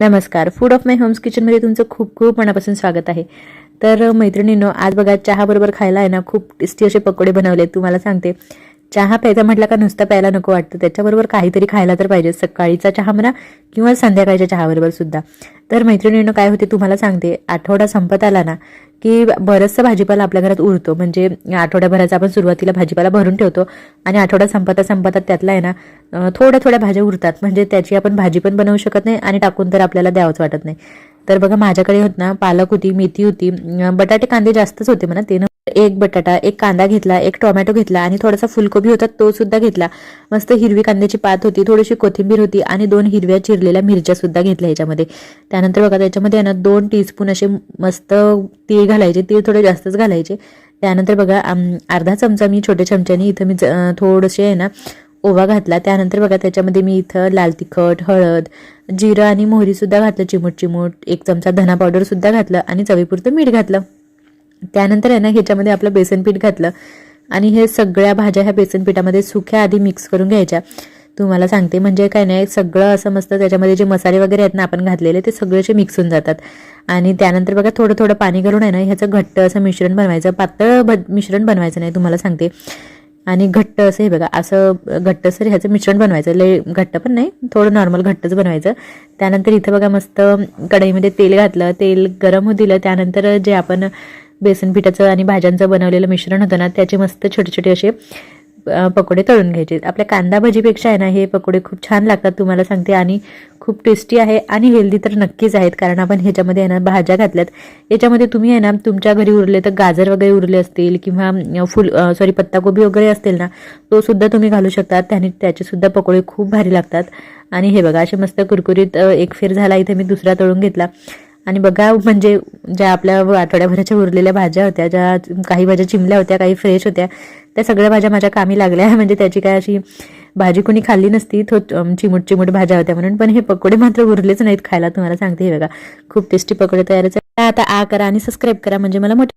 नमस्कार. Food of my homes किचनमध्ये तुमचं खूप खूप मनापासून स्वागत आहे. तर मैत्रिणींनो आज बघा चहाबरोबर खायला आहे ना खूप टेस्टी असे पकोडे बनवले तुम्हाला सांगते. चहा प्यायचा म्हटलं का नुसता प्यायला नको वाटतं. त्याच्याबरोबर काहीतरी खायला तर पाहिजे. सकाळीचा चहा म्हणा किंवा संध्याकाळच्या चहाबरोबर सुद्धा. तर मैत्रिणीनं काय होते तुम्हाला सांगते. आठवडा संपत आला ना की बरंचसं भाजीपाला आपल्या घरात उरतो. म्हणजे आठवड्याभराचा आपण सुरुवातीला भाजीपाला भरून ठेवतो आणि आठवडा संपता संपता त्यातला आहे ना थोड्या थोड्या भाज्या उरतात. म्हणजे त्याची आपण भाजी पण बनवू शकत नाही आणि टाकून तर आपल्याला द्यावंच वाटत नाही. तर बघा माझ्याकडे होत ना पालक होती मेथी होती बटाटे कांदे जास्तच होते म्हणा. ते एक बटाटा एक कांदा घेतला एक टोमॅटो घेतला आणि थोडासा फुलकोबी होता तो सुद्धा घेतला. मस्त हिरवी कांद्याची पात होती थोडीशी कोथिंबीर होती आणि दोन हिरव्या चिरलेल्या मिरच्या सुद्धा घेतल्या याच्यामध्ये त्यानंतर बघा त्याच्यामध्ये आहे ना दोन टीस्पून असे मस्त तीळ घालायचे तीळ थोडे जास्तच घालायचे. त्यानंतर बघा अर्धा चमचा मी छोट्या चमच्याने इथं मी ज- थोडेसे आहे ना ओवा घातला. त्यानंतर बघा त्याच्यामध्ये मी इथं लाल तिखट हळद जिरं आणि मोहरीसुद्धा घातलं चिमूट चिमूट एक चमचा धना पावडरसुद्धा घातलं आणि चवीपुरतं मीठ घातलं. त्यानंतर आहे ना ह्याच्यामध्ये आपलं बेसन पीठ घातलं. आणि हे सगळ्या भाज्या ह्या बेसन पिठामध्ये सुक्या आधी मिक्स करून घ्यायच्या. तुम्हाला सांगते म्हणजे काय नाही सगळं असं मस्त त्याच्यामध्ये जे मसाले वगैरे आहेत ना आपण घातलेले ते सगळे असे मिक्स होऊन जातात. आणि त्यानंतर बघा थोडं थोडं पाणी घालून आहे ना ह्याचं घट्ट असं मिश्रण बनवायचं. पातळ भ मिश्रण बनवायचं नाही तुम्हाला सांगते. आणि घट्ट असं हे बघा असं घट्टसर ह्याचं मिश्रण बनवायचं. लय घट्ट पण नाही थोडं नॉर्मल घट्टच बनवायचं. त्यानंतर इथं बघा मस्त कढईमध्ये तेल घातलं. तेल गरम होऊ दिलं. त्यानंतर जे आपण बेसन पिठाचं आणि भाज्यांचं बनवलेलं मिश्रण होतं ना त्याचे मस्त छोटे छोटे असे पकोडे तळून घ्यायचे. आपल्या कांदा भजीपेक्षा आहे ना हे पकोडे खूप छान लागतात तुम्हाला सांगते. आणि खूप टेस्टी आहे आणि हेल्दी तर नक्कीच आहेत कारण आपण ह्याच्यामध्ये आहे ना भाज्या घातल्यात. याच्यामध्ये तुम्ही आहे ना तुमच्या घरी उरले तर गाजर वगैरे उरले असतील किंवा फुल सॉरी पत्ताकोबी वगैरे असतील ना तो सुद्धा तुम्ही घालू शकता. त्याने त्याचे सुद्धा पकोडे खूप भारी लागतात. आणि हे बघा असे मस्त कुरकुरीत एक फेर झाला इथे मी दुसरा तळून घेतला. आणि बघा म्हणजे ज्या आपल्या आठवड्याभराच्या उरलेल्या भाज्या होत्या ज्या काही भाज्या चिमल्या होत्या काही फ्रेश होत्या त्या सगळ्या भाज्या माझ्या कामी लागल्या. म्हणजे त्याची काय अशी भाजी कोणी खाल्ली नसती थो चिमूट चिमूट भाज्या होत्या म्हणून. पण हे पकोडे मात्र उरलेच नाहीत खायला तुम्हाला सांगते हे बघा. खूप टेस्टी पकोडे तयार आहेत. आता आ करा आणि सबस्क्राईब करा म्हणजे मला मोठे